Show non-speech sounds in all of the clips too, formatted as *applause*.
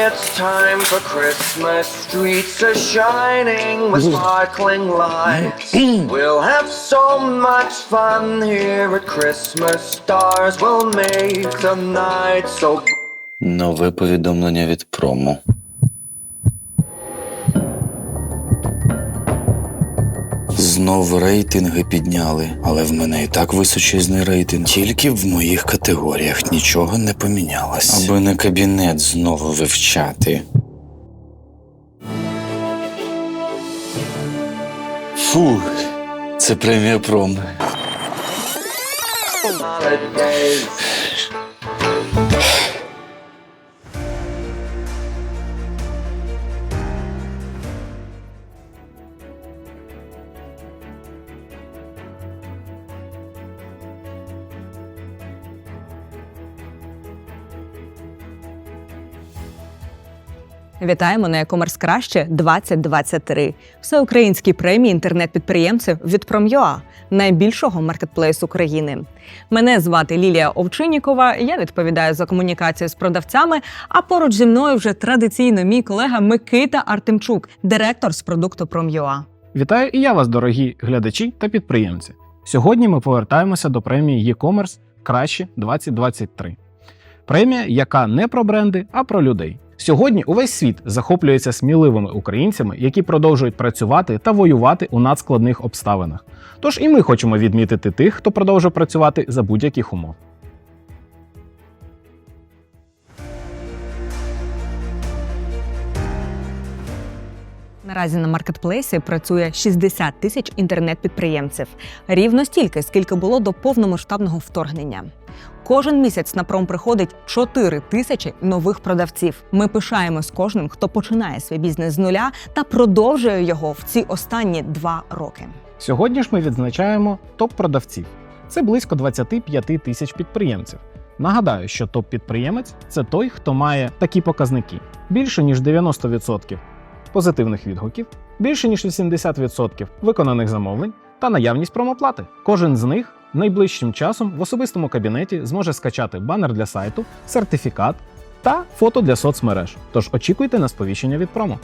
it's time for Christmas. Streets are shining with sparkling lights. We'll have so much fun here at Christmas. Stars will make the night so Нове повідомлення від промо. Знов рейтинги підняли, але в мене і так височезний рейтинг. Тільки в моїх категоріях нічого не помінялось. Аби не кабінет знову вивчати. Фу, це премія пром. Вітаємо на e-commerce краще 2023. Всеукраїнській премії інтернет-підприємців від Prom.ua, найбільшого маркетплейсу країни. Мене звати Лілія Овчиннікова. Я відповідаю за комунікацію з продавцями. А поруч зі мною вже традиційно мій колега Микита Артемчук, директор з продукту Prom.ua. Вітаю і я вас, дорогі глядачі та підприємці. Сьогодні ми повертаємося до премії e-commerce краще 2023. Премія, яка не про бренди, а про людей. Сьогодні увесь світ захоплюється сміливими українцями, які продовжують працювати та воювати у надскладних обставинах. Тож і ми хочемо відмітити тих, хто продовжує працювати за будь-яких умов. Наразі на маркетплейсі працює 60 тисяч інтернет-підприємців, рівно стільки, скільки було до повномасштабного вторгнення. Кожен місяць на пром приходить 4 тисячі нових продавців. Ми пишаємо з кожним, хто починає свій бізнес з нуля та продовжує його в ці останні два роки. Сьогодні ж ми відзначаємо топ-продавців. Це близько 25 тисяч підприємців. Нагадаю, що топ-підприємець це той, хто має такі показники: більше ніж 90% позитивних відгуків, більше ніж 80% виконаних замовлень та наявність промоплати. Кожен з них найближчим часом в особистому кабінеті зможе скачати банер для сайту, сертифікат та фото для соцмереж. Тож очікуйте на сповіщення від промо.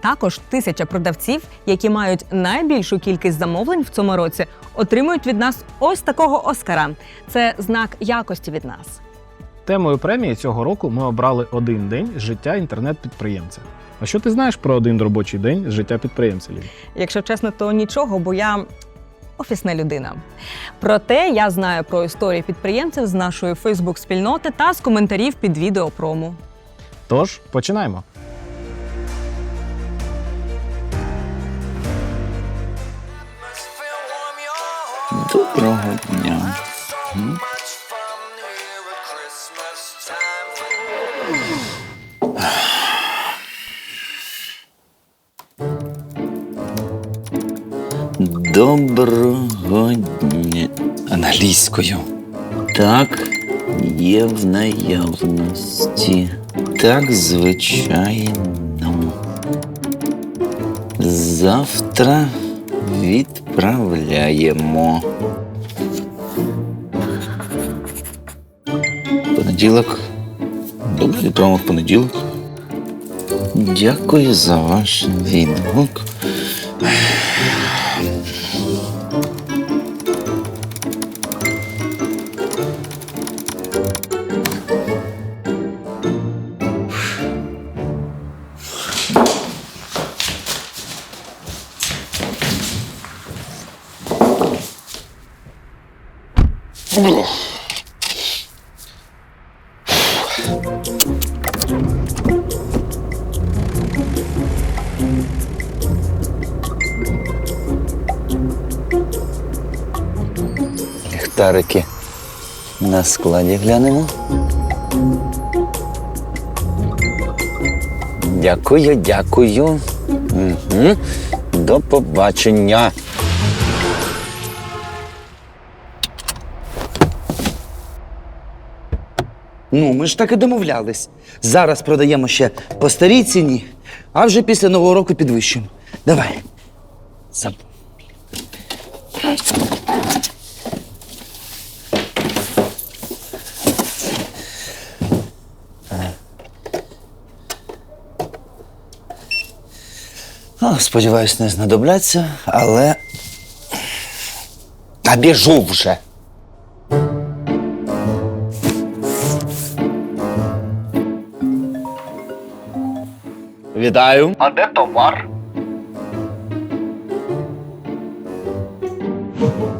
Також тисяча продавців, які мають найбільшу кількість замовлень в цьому році, отримують від нас ось такого Оскара. Це знак якості від нас. Темою премії цього року ми обрали один день з життя інтернет-підприємця. А що ти знаєш про один робочий день з життя підприємця? Лілі? Якщо чесно, то нічого, бо я офісна людина. Проте я знаю про історії підприємців з нашої Фейсбук-спільноти та з коментарів під відео прому. Тож починаємо. Доброго дня. Доброго дня. Англійською. Так, є в наявності. Так, звичайно. Завтра відправляємо. Понеділок. Добре, відправимо в понеділок. Дякую за ваш відгук. Ліхтарики на складі глянемо. Дякую, дякую. Угу. До побачення. Ну, ми ж так і домовлялись. Зараз продаємо ще по старій ціні, а вже після нового року підвищимо. Давай. Заб... сподіваюсь, не знадобляться, але. Та біжу вже. Вітаю. А де товар?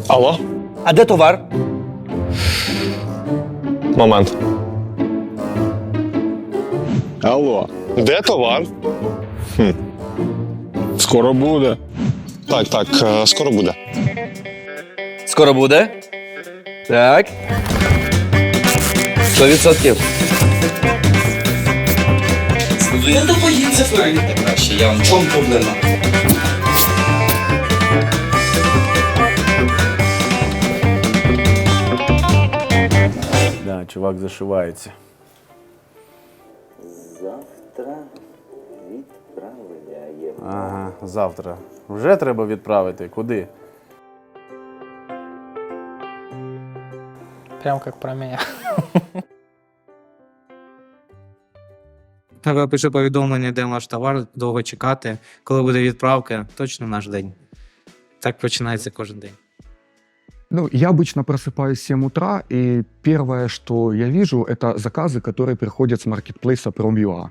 Алло, А де товар? момент. Алло, де товар? Хм. Скоро буде. Так, так, е, скоро буде. Скоро буде. Так. Сто відсотків. Ви то перейдете краще, я вам чому проблема? Да, чувак зашивається. Ага, завтра. Вже треба відправити. Куди? Прям как про меня. *laughs* Треба пише повідомлення, де ваш товар, довго чекати. Коли буде відправка, точно наш день. Так починається кожен день. Ну, я обычно просыпаюсь в 7 утра, и первое, что я вижу, это заказы, которые приходят с маркетплейса Prom.ua.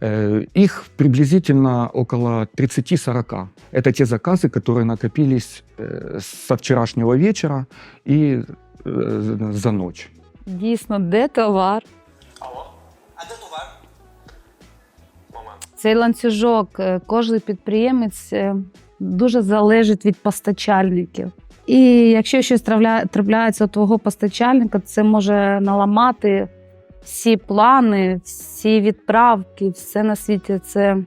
Э, Их приблизительно около 30-40. Это те заказы, которые накопились э, со вчерашнего вечера и э, за ночь. Дійсно, де товар? А де товар? Цей ланцюжок, е, кожен підприємець е, дуже залежить від постачальників. І якщо щось трапля- трапляється у твого постачальника, це може наламати всі плани, всі відправки, все на світі. Це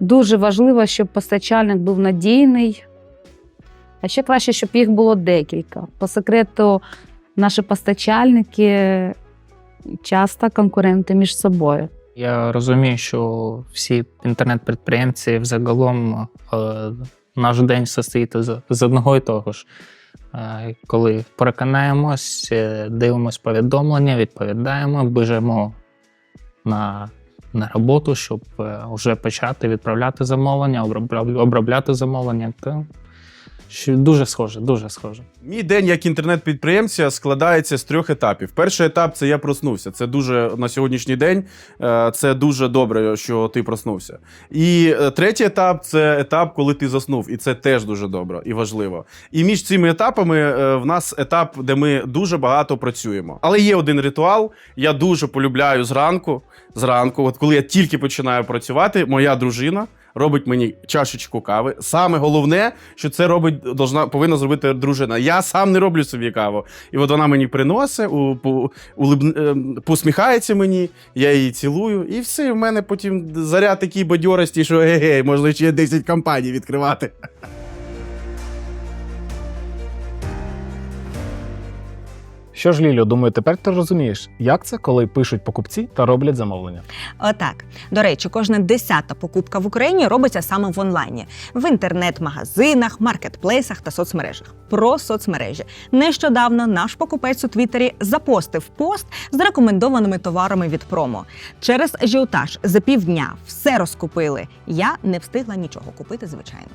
дуже важливо, щоб постачальник був надійний. А ще краще, щоб їх було декілька. По секрету, наші постачальники часто конкуренти між собою. Я розумію, що всі інтернет-підприємці взагалом е, наш день состоїть з, з одного і того ж. Коли переконаємось, е, дивимось повідомлення, відповідаємо, біжимо на, на роботу, щоб е, вже почати відправляти замовлення, обробля- обробляти замовлення. Та, що дуже схоже, дуже схоже. Мій день як інтернет-підприємця складається з трьох етапів. Перший етап це я проснувся. Це дуже на сьогоднішній день. е, Це дуже добре, що ти проснувся. І е, третій етап це етап, коли ти заснув. І це теж дуже добре і важливо. І між цими етапами е, в нас етап, де ми дуже багато працюємо. Але є один ритуал. Я дуже полюбляю зранку. Зранку, от коли я тільки починаю працювати, моя дружина. Робить мені чашечку кави. Саме головне, що це робить, должна, повинна зробити дружина. Я сам не роблю собі каву. І от вона мені приносить, у, по, улиб, ем, посміхається мені, я її цілую, і все. В мене потім заряд такий бадьорості, що ге-ге, можна ще 10 компаній відкривати. Що ж, Лілю, думаю, тепер ти розумієш, як це, коли пишуть покупці та роблять замовлення. Отак. До речі, кожна десята покупка в Україні робиться саме в онлайні, в інтернет-магазинах, маркетплейсах та соцмережах. Про соцмережі. Нещодавно наш покупець у Твіттері запостив пост з рекомендованими товарами від промо. Через ажіотаж за півдня все розкупили. Я не встигла нічого купити, звичайно.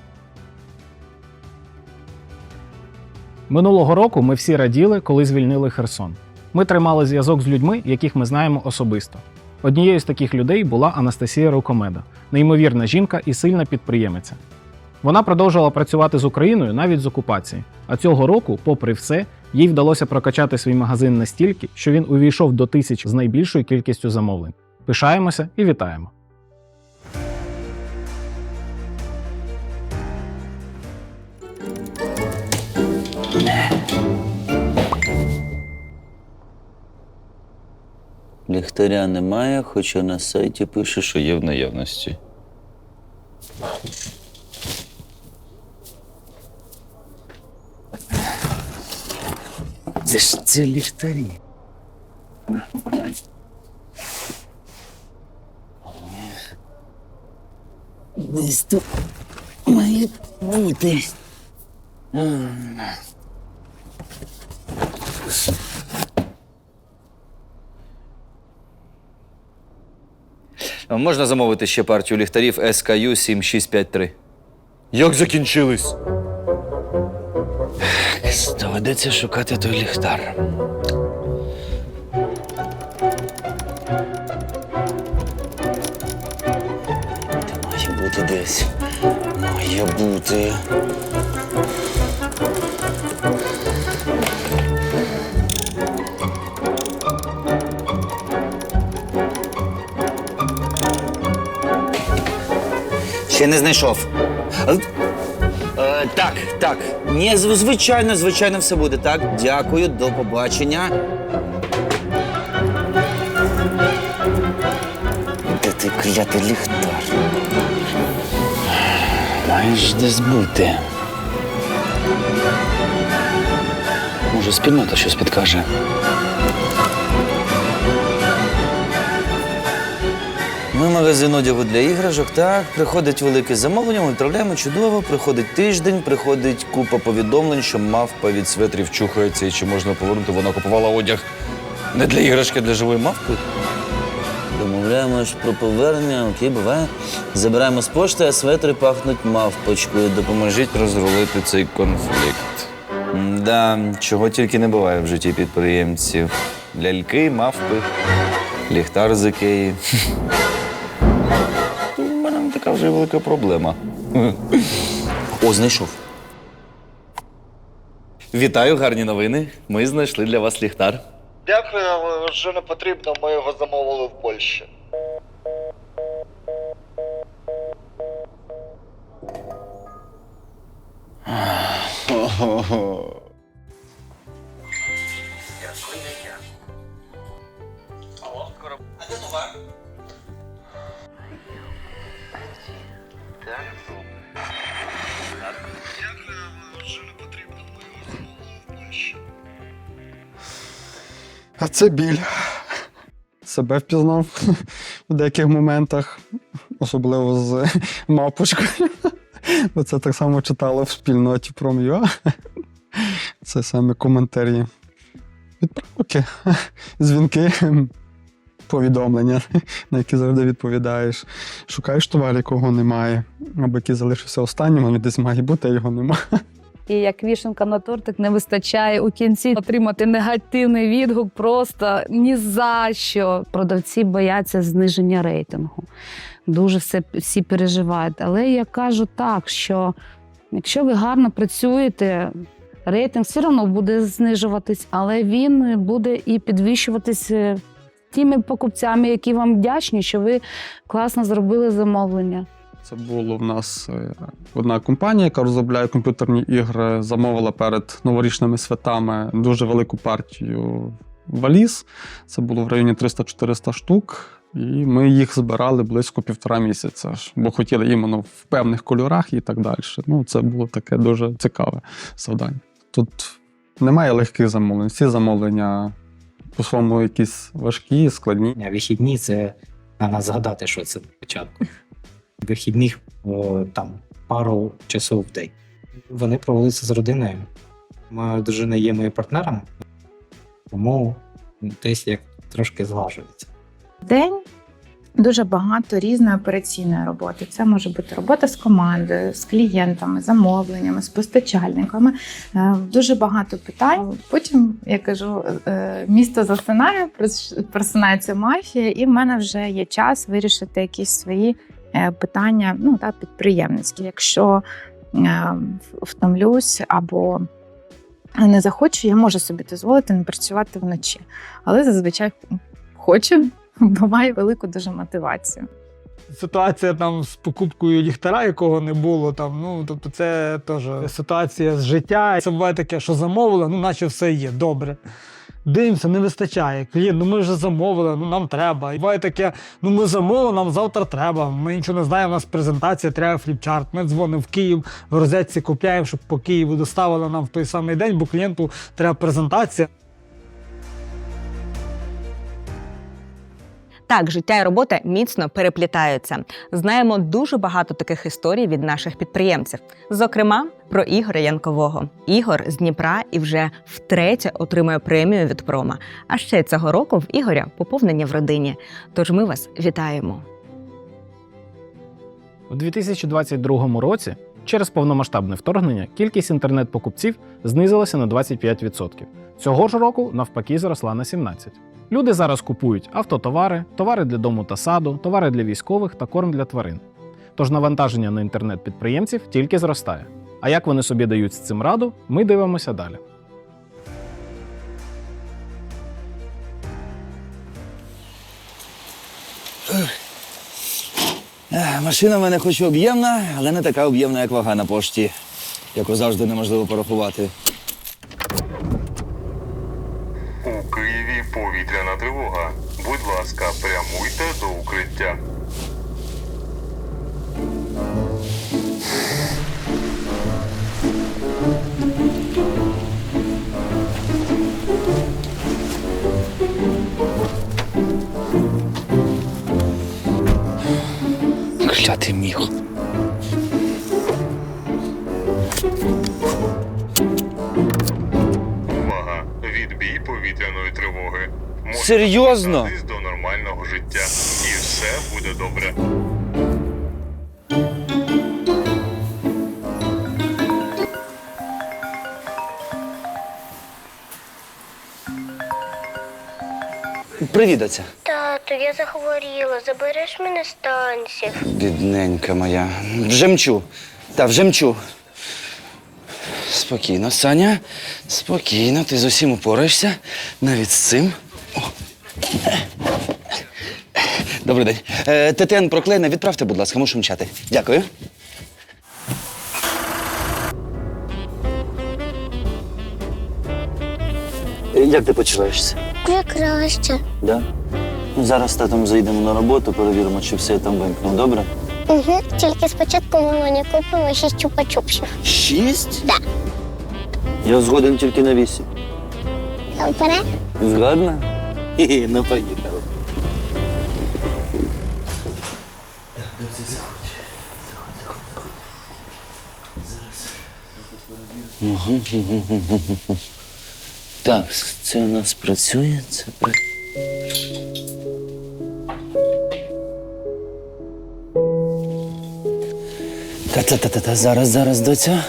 Минулого року ми всі раділи, коли звільнили Херсон. Ми тримали зв'язок з людьми, яких ми знаємо особисто. Однією з таких людей була Анастасія Рукомеда, неймовірна жінка і сильна підприємиця. Вона продовжувала працювати з Україною навіть з окупації. А цього року, попри все, їй вдалося прокачати свій магазин настільки, що він увійшов до тисяч з найбільшою кількістю замовлень. Пишаємося і вітаємо! Ліхтаря немає, хоча на сайті пише, що є в наявності. Це ж це ліхтарі. Десь тут має бути. Можна замовити ще партію ліхтарів SKU 7653. Як закінчились? Доведеться шукати той ліхтар. Та має бути десь. Має бути. Ще не знайшов. Е, е, так, так. Ні, зв- звичайно, звичайно, все буде. Так, дякую, до побачення. Де ти клятий ліхтар? Маєш десь бути. Може, спільнота щось підкаже. Ми магазин одягу для іграшок. Так, приходить велике замовлення, ми відправляємо чудово. Приходить тиждень, приходить купа повідомлень, що мавпа від светрів чухається і чи можна повернути. Вона купувала одяг не для іграшки, а для живої мавпи. Домовляємось про повернення, окей, буває. Забираємо з пошти, а светри пахнуть мавпочкою. Допоможіть розрулити цей конфлікт. Да, чого тільки не буває в житті підприємців. Ляльки, мавпи, ліхтар з Ікеї. Така вже велика проблема. О, знайшов. Вітаю, гарні новини. Ми знайшли для вас ліхтар. Дякую, але вже не потрібно, ми його замовили в Польщі. Це біль. Себе впізнав *laughs* в деяких моментах, особливо з мапочкою. Бо *laughs* це так само читали в спільноті про МЮА. *laughs* Це саме коментарі. Відправки, дзвінки, повідомлення, на які завжди відповідаєш. Шукаєш товар, якого немає, або який залишився останнім, він десь має бути, а його немає. І як вішенка на тортик не вистачає у кінці отримати негативний відгук просто ні за що. Продавці бояться зниження рейтингу. Дуже все всі переживають. Але я кажу так, що якщо ви гарно працюєте, рейтинг все одно буде знижуватись, але він буде і підвищуватись е, тими покупцями, які вам вдячні, що ви класно зробили замовлення. Це було в нас е, одна компанія, яка розробляє комп'ютерні ігри, замовила перед новорічними святами дуже велику партію валіз. Це було в районі 300-400 штук. І ми їх збирали близько півтора місяця, бо хотіли іменно в певних кольорах і так далі. Ну, це було таке дуже цікаве завдання. Тут немає легких замовлень. Всі замовлення по-своєму якісь важкі, складні. Вихідні це треба згадати, що це спочатку. Вихідних о, там пару часов в день. Вони проводяться з родиною. Моя дружина є моїм партнером, тому десь як трошки зглажується. день дуже багато різної операційної роботи. Це може бути робота з командою, з клієнтами, замовленнями, з постачальниками. Е, Дуже багато питань. Потім я кажу, е, місто засинає, прос- просинається мафія, і в мене вже є час вирішити якісь свої питання, ну та підприємницькі. Якщо е, втомлюсь або не захочу, я можу собі дозволити не працювати вночі. Але зазвичай хочу, бо маю велику дуже мотивацію. Ситуація там з покупкою ліхтара, якого не було там. Ну тобто, це теж ситуація з життя. Це буває таке, що замовили, ну наче все є добре. Дивимося, не вистачає. Клієнт, ну ми вже замовили, ну нам треба. І буває таке, ну ми замовили, нам завтра треба. Ми нічого не знаємо, у нас презентація, треба фліпчарт. Ми дзвонимо в Київ, в розетці купляємо, щоб по Києву доставили нам в той самий день, бо клієнту треба презентація. Так, життя і робота міцно переплітаються. Знаємо дуже багато таких історій від наших підприємців. Зокрема, про Ігоря Янкового. Ігор з Дніпра і вже втретє отримує премію від прома. А ще цього року в Ігоря поповнення в родині. Тож ми вас вітаємо. У 2022 році через повномасштабне вторгнення кількість інтернет-покупців знизилася на 25%. Цього ж року, навпаки, зросла на 17%. Люди зараз купують автотовари, товари для дому та саду, товари для військових та корм для тварин. Тож навантаження на інтернет-підприємців тільки зростає. А як вони собі дають з цим раду, ми дивимося далі. Машина в мене хоч і об'ємна, але не така об'ємна, як вага на пошті, яку завжди неможливо порахувати. Прямуйте до укриття. Клятий міг. Увага! Відбій повітряної тривоги. Серйозно? Нормального життя. І все буде добре. Привіт, оця. Тату, я захворіла, забереш мене з танців. Бідненька моя. Вже мчу. Та вже мчу. Спокійно, Саня. Спокійно, ти з усім упораєшся. Навіть з цим. О. Добрий день. Е, ТТН проклеєне, відправте, будь ласка, мушу мчати. Дякую. Е, Як ти почуваєшся? Я краще. Да? Ну, зараз з татом заїдемо на роботу, перевіримо, чи все я там вимкнув, добре? Угу. Тільки спочатку ми мені купимо шість чупа-чупсів. Шість? Да. Я згоден тільки на вісім. Добре? Згодна? Хі-хі, ну поїхали. Так, це у нас працює, це працює. Та-та-та-та, зараз, зараз, доця.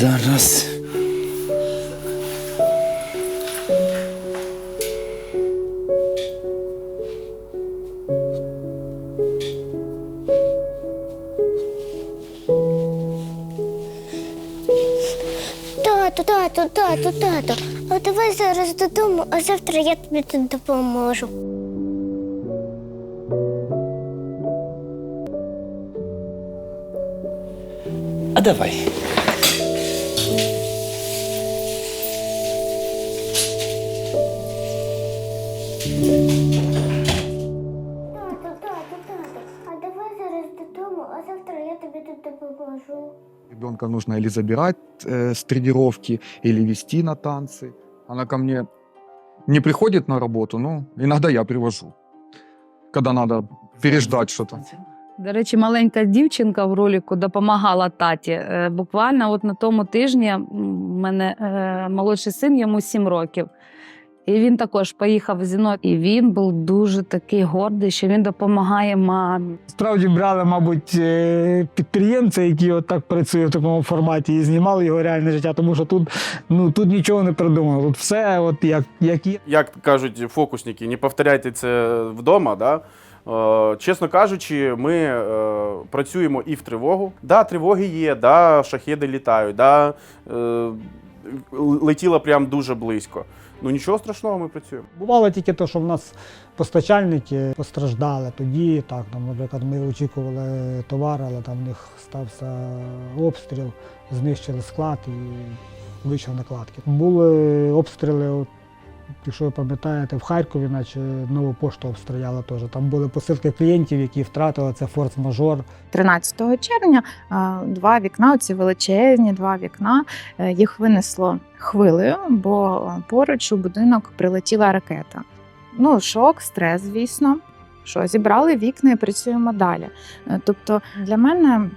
Зараз. Тату, тату, тату. А давай зараз додому, а завтра я тобі тут допоможу. А давай. Ребенка нужно или забирать э, с тренировки, или вести на танцы. Она ко мне не приходит на работу, но иногда я привожу, когда надо переждать что-то. До речі, маленька дівчинка в ролику допомагала таті. Е, Буквально от на тому тижні в мене е, молодший син, йому 7 років. І він також поїхав зі мною. І він був дуже такий гордий, що він допомагає мамі. Справді брали, мабуть, е, підприємця, який от так працює в такому форматі, і знімали його реальне життя, тому що тут, ну, тут нічого не придумано. Тут все от як, як є. Як кажуть фокусники, не повторяйте це вдома. Да? Е, чесно кажучи, ми е, працюємо і в тривогу. Да, тривоги є, да, шахеди літають, да, е, летіло прям дуже близько. Ну нічого страшного, ми працюємо. Бувало тільки те, що в нас постачальники постраждали. Тоді так, там, наприклад, ми очікували товар, але там в них стався обстріл, знищили склад і вийшов накладки. Були обстріли, от, якщо ви пам'ятаєте, в Харкові, наче нову пошту обстріляли теж. Там були посилки клієнтів, які втратили це форс-мажор. 13 червня два вікна, ці величезні два вікна, е, їх винесло хвилею, бо поруч у будинок прилетіла ракета. Ну, шок, стрес, звісно. Що зібрали вікна і працюємо далі. Е, Тобто для мене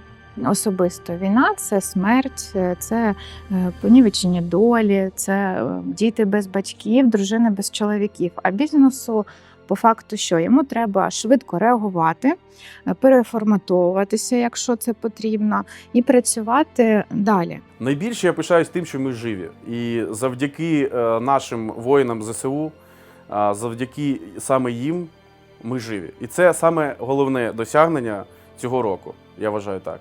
особисто війна це смерть, е, це е, понівечення долі, це е, діти без батьків, дружини без чоловіків. А бізнесу по факту, що йому треба швидко реагувати, переформатовуватися, якщо це потрібно, і працювати далі. Найбільше я пишаюсь тим, що ми живі. І завдяки нашим воїнам ЗСУ, завдяки саме їм, ми живі. І це саме головне досягнення цього року. Я вважаю так.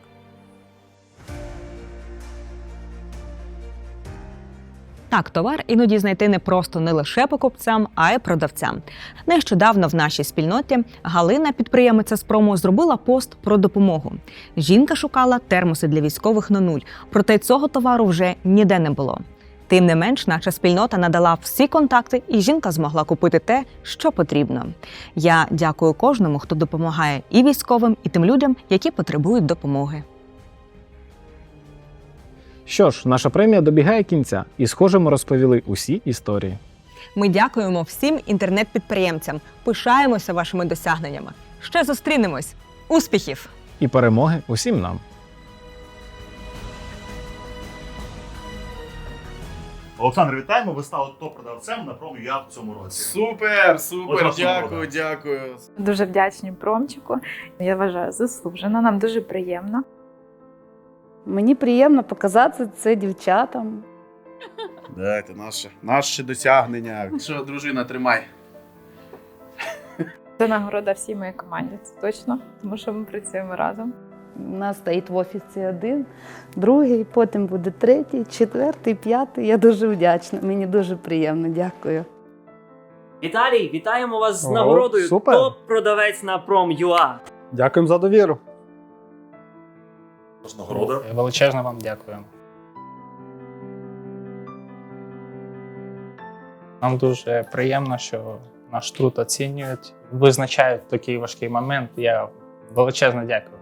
Так, товар іноді знайти не просто не лише покупцям, а й продавцям. Нещодавно в нашій спільноті Галина, підприємиця з прому, зробила пост про допомогу. Жінка шукала термоси для військових на нуль, проте цього товару вже ніде не було. Тим не менш, наша спільнота надала всі контакти, і жінка змогла купити те, що потрібно. Я дякую кожному, хто допомагає і військовим, і тим людям, які потребують допомоги. Що ж, наша премія добігає кінця, і схоже, ми розповіли усі історії. Ми дякуємо всім інтернет-підприємцям. Пишаємося вашими досягненнями. Ще зустрінемось. Успіхів! І перемоги усім нам. Олександр, вітаємо! Ви стали топ-продавцем на пром'ю в цьому році. Супер, супер, вас дякую, дякую. Дуже вдячні промчику. Я вважаю, заслужено. Нам дуже приємно. Мені приємно показати це дівчатам. Дайте наше, наше досягнення. Що, дружина, тримай. Це нагорода всій моїй команді. Це точно, тому що ми працюємо разом. У нас стоїть в офісі один, другий, потім буде третій, четвертий, п'ятий. Я дуже вдячна. Мені дуже приємно. Дякую. Віталій, вітаємо вас з Ого, нагородою супер. топ-продавець на Prom.ua. Дякуємо за довіру. Нагорода. Величезно вам дякую. Нам дуже приємно, що наш труд оцінюють, визначають такий важкий момент. Я величезно дякую.